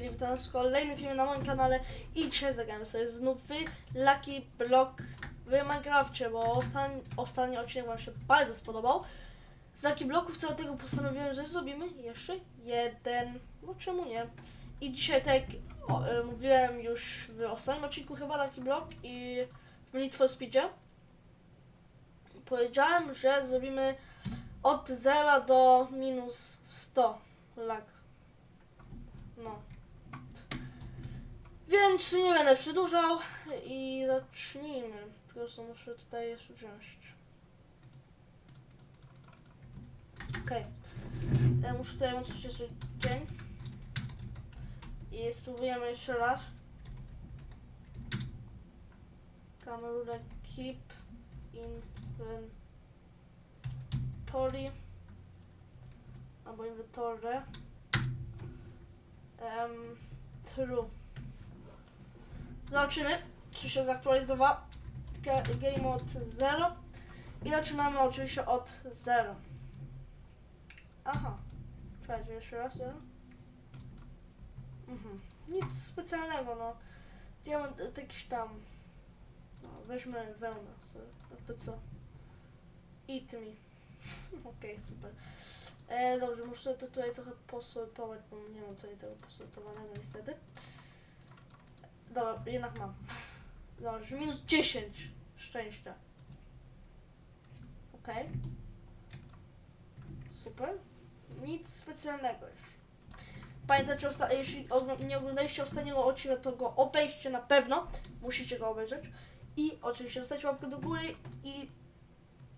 Filip, to nasz kolejny film na moim kanale i dzisiaj zagramy sobie znów w Lucky Block w Minecrafcie, bo ostatni, ostatni odcinek Wam się bardzo spodobał. Z Lucky Blocków to dlatego postanowiłem, że zrobimy jeszcze jeden, bo czemu nie? I dzisiaj tak o, e, mówiłem już w ostatnim odcinku chyba Lucky Block i w Need for Speedzie, powiedziałem, że zrobimy od 0 do minus 100 lag. No. Więc nie będę przedłużał i zacznijmy. Tylko co muszę tutaj jeszcze wziąć. Okej. Okay. Muszę tutaj włączyć jeszcze dzień. I spróbujemy jeszcze raz. Kamerę keep inventory albo inwentory um, true zobaczymy czy się zaktualizowała Ga- game od 0 i zaczynamy oczywiście od 0 aha czekajcie jeszcze raz 0 mhm. nic specjalnego no diament y, jakiś tam no, weźmy wełnę sobie, jakby co. Eat me. Okej, super. E, dobrze, muszę to tutaj trochę posortować, bo nie mam tutaj tego posortowanego niestety. Dobra, jednak mam. Dobrze, minus 10 szczęścia. Okej. Super. Nic specjalnego już. Pamiętajcie, jeśli nie oglądaliście ostatniego odcinka, to go obejrzcie na pewno. Musicie go obejrzeć. I oczywiście zostawić łapkę do góry i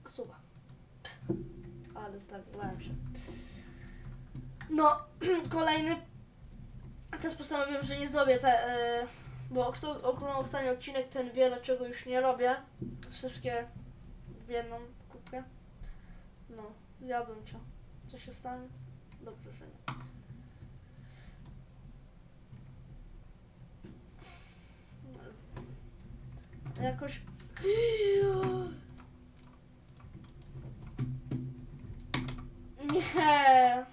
suba. Ale zdarowałem się. No, kolejny. Teraz postanowiłem, że nie zrobię te. e, bo kto oglądał ostatni odcinek, ten wie, dlaczego już nie robię. Wszystkie w jedną kupkę. No, zjadłem cię. Co się stanie? Dobrze, że nie. Jakoś. Nie.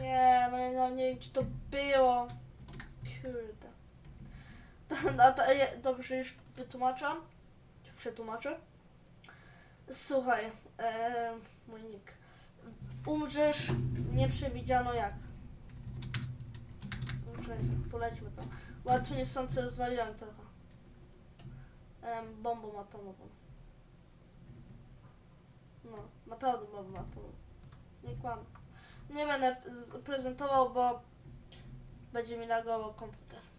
Nie, no nie wiem, gdzie to było. Kurde. A to, dobrze, już wytłumaczam. Przetłumaczę. Słuchaj, e, mój nick. Umrzesz nie przewidziano jak. Czekaj, polećmy tam. Ja tu niechcący rozwaliłem trochę em, bombą atomową. No, naprawdę bombą atomową. Nie kłam. Nie będę prezentował, bo będzie mi lagował komputer.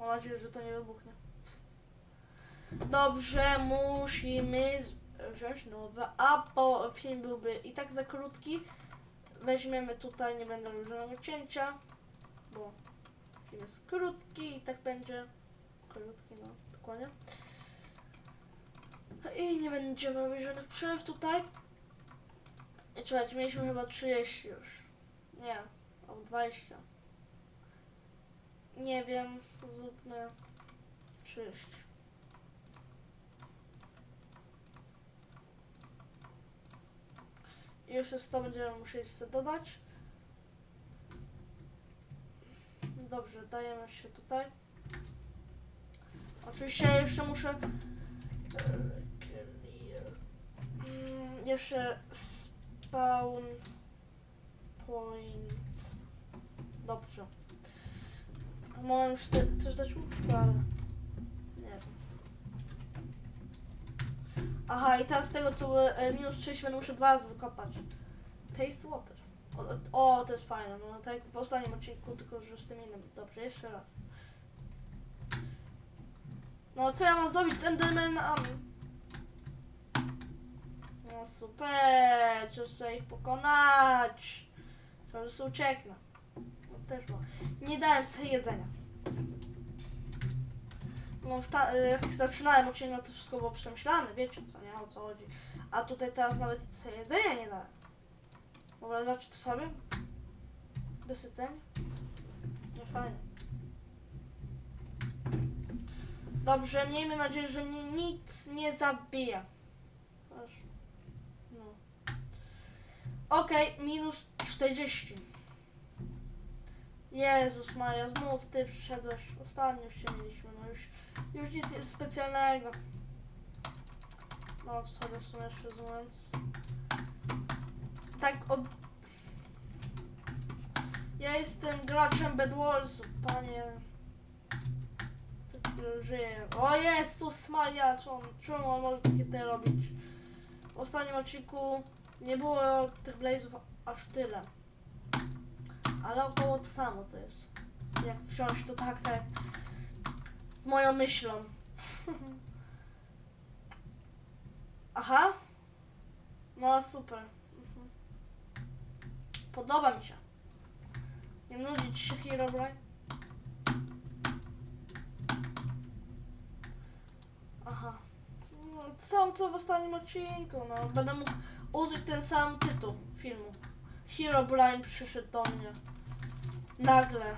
Mam nadzieję, że to nie wybuchnie. Dobrze, musimy wziąć nowe, a bo film byłby i tak za krótki, weźmiemy tutaj, nie będę robił żadnego cięcia, bo film jest krótki i tak będzie krótki, no, dokładnie. I nie będziemy robić żadnych przerw tutaj. I czekajcie, mieliśmy chyba 30 już. Nie, o 20. Nie wiem, zróbmy 30. I już jest to będziemy musieli sobie dodać. Dobrze, dajemy się tutaj. Oczywiście ja jeszcze muszę. e. Mm, jeszcze spawn point. Dobrze. Mogłem już te, dać łóżko, ale nie wiem. Aha, i teraz tego co e, minus 30 będę musiał dwa razy wykopać. Taste water. O, o, to jest fajne, no tak w ostatnim odcinku, tylko że z tym innym. Dobrze, jeszcze raz. No co ja mam zrobić z Endermanami? No super, trzeba ich pokonać. Po prostu ucieknę. No też mam. Nie dałem sobie jedzenia. No, w ta, y, zaczynałem no to wszystko było przemyślane, wiecie co, nie o co chodzi. A tutaj teraz nawet sobie jedzenia nie dałem. Wyobrażacie to sobie? Bez jedzenia? Nie fajnie. Dobrze, miejmy nadzieję, że mnie nic nie zabija. Aż- No. Okej, minus 40. Jezus Maria, znów ty przyszedłeś. Ostatnio już się mieliśmy, no już, już nic specjalnego. No, sorry, w sumie szczerze mówiąc. Tak od... Ja jestem graczem Bad Warsów, panie. Tak żyję. O Jezus Maria, czemu czemu on może takie te robić? W ostatnim odcinku nie było tych blazów aż tyle. Ale około to samo to jest. Jak wziąć to tak, tak. Z moją myślą. Aha. No super. Podoba mi się. Nie nudzi ci się Herobrine? Aha. No, to samo co w ostatnim odcinku, no. Będę mógł użyć ten sam tytuł filmu. Herobrine przyszedł do mnie. Nagle.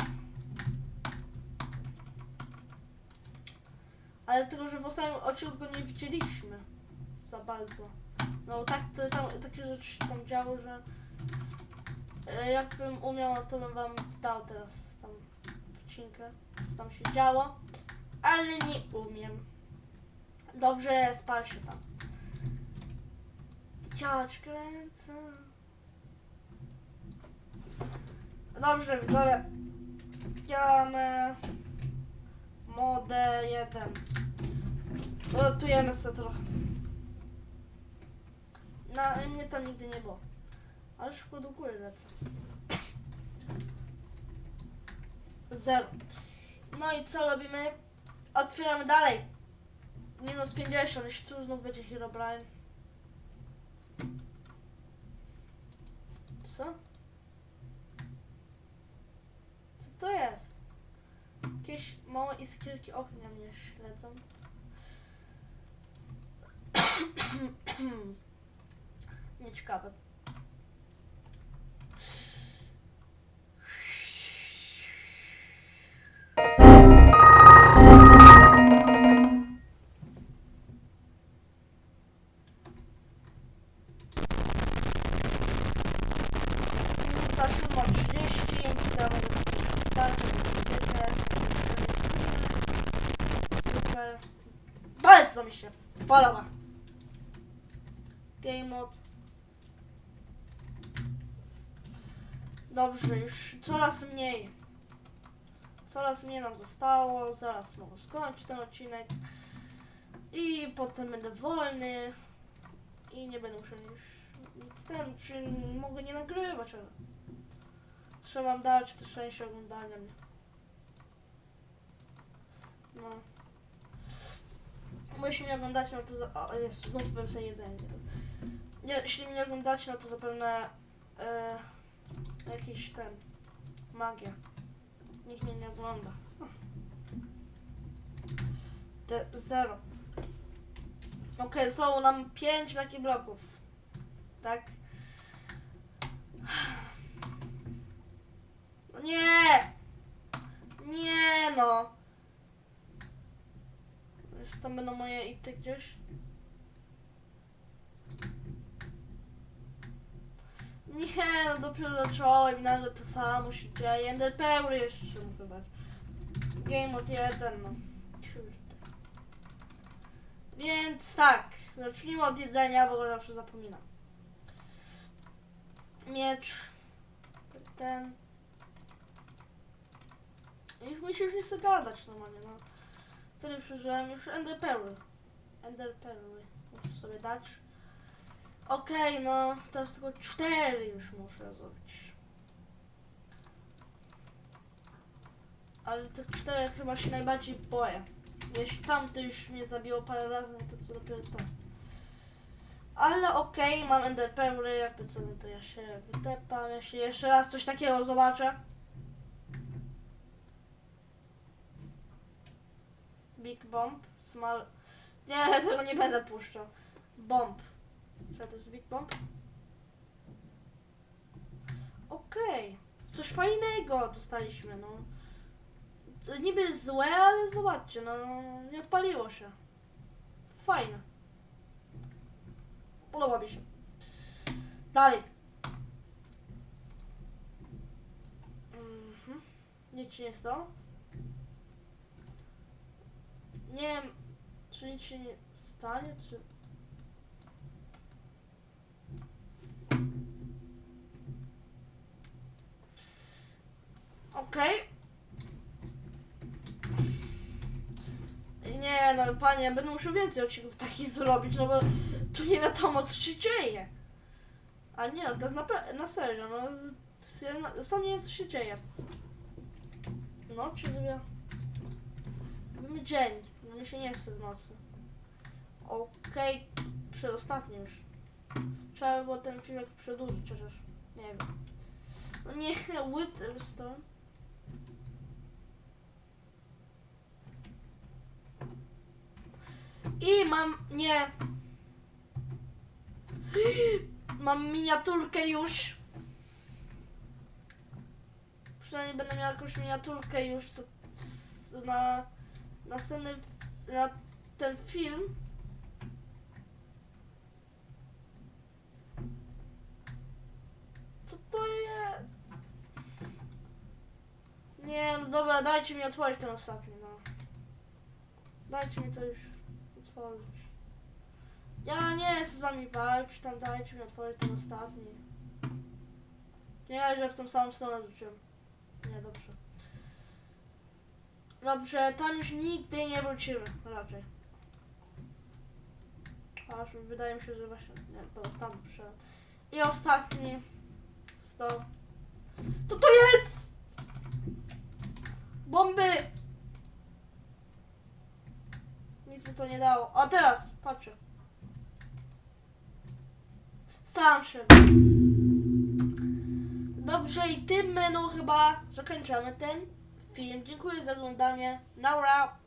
Ale tylko, że w ostatnim odcinku go nie widzieliśmy. Za bardzo. No tak, to, tam, takie rzeczy się tam działy, że e, jakbym umiał, to bym wam dał teraz tam wcinkę, co tam się działo. Ale nie umiem. Dobrze, spal się tam. Ciać kręcę. Dobrze, widzowie. Mamy modę 1. Rotujemy sobie trochę. Na mnie tam nigdy nie było. Ale szybko do góry lecę. Zero. No i co robimy? Otwieramy dalej. Minus 50, jeśli tu znów będzie Herobrine. Co? Co to jest? Jakieś małe iskierki ognia mnie śledzą. Nieciekawe. Siódma trzydzieści, do startu, Super. Bardzo mi się podoba. Game mode. Dobrze, już coraz mniej. Coraz mniej nam zostało. Zaraz mogę skończyć ten odcinek. I potem będę wolny. I nie będę musiał już nic ten, czy mogę nie nagrywać, ale trzeba wam dać te szczęście oglądania mnie. No. Bo jeśli mnie oglądacie, no to za... O, jest, znów sobie jedzenie. Nie, jeśli mnie oglądacie, no to zapewne e, jakiś ten magia. Nikt mnie nie ogląda. Te zero. Okej, zostało nam 5 Lucky bloków. Tak? Nie! Nie no! Już tam będą moje ity gdzieś. Nie, no dopiero zacząłem i nagle to samo się dzieje. Ender Pearl jeszcze muszę dać. Game mode 1, no. Kurde. Więc tak, zacznijmy od jedzenia, bo go zawsze zapominam. Miecz. Ten. Już mi się już nie chce gadać normalnie, no. Tyle przeżyłem, już Ender Pearl. Ender Pearl muszę sobie dać. Okej, no teraz tylko cztery już muszę zrobić. Ale tych czterech chyba się najbardziej boję. Jeśli tamty już mnie zabiło parę razy, no to co dopiero to. Ale okej, mam Ender Pearly, jakby co, no to ja się wytepam, jeśli jeszcze raz coś takiego zobaczę. Big Bomb, Small... Nie, tego nie będę puszczał. Bomb. Czy to jest Big Bomb? Okej. Coś fajnego dostaliśmy, no. To niby złe, ale zobaczcie, no. Nie odpaliło się. Fajne. Podoba mi się. Dalej. Mhm. Nic ci nie stało? Nie wiem, czy nic się nie stanie, czy... Okej. Nie no, panie, będę musiał więcej odcinków takich zrobić, no bo tu nie wiadomo co się dzieje. A nie, no to jest na, na serio, no. Ja sam nie wiem co się dzieje. No, czy zrobię... Mamy dzień, no mi się nie chce w nocy. Okej, przedostatni już. Trzeba by było ten filmek przedłużyć chociaż. Nie wiem. No nie, Witherstone. I mam, nie. Mam miniaturkę już. Przynajmniej będę miała jakąś miniaturkę już co, na następny, na ten film. Co to jest? Nie, no dobra, dajcie mi otworzyć ten ostatni, no. Dajcie mi to już otworzyć. Ja nie chcę z wami walczyć, tam dajcie mi otworzyć ten ostatni. Nie, że w tą samą stronę rzuciłem. Nie, dobrze. Dobrze, tam już nigdy nie wrócimy, raczej. Aż wydaje mi się, że właśnie, nie, to ostatni przyszedł. I ostatni. Sto. Co to jest? Bomby! Nic mi to nie dało. A teraz, patrzę. Sam się. Dobrze, i tym menu chyba zakończamy ten film. Dziękuję za oglądanie. Naura!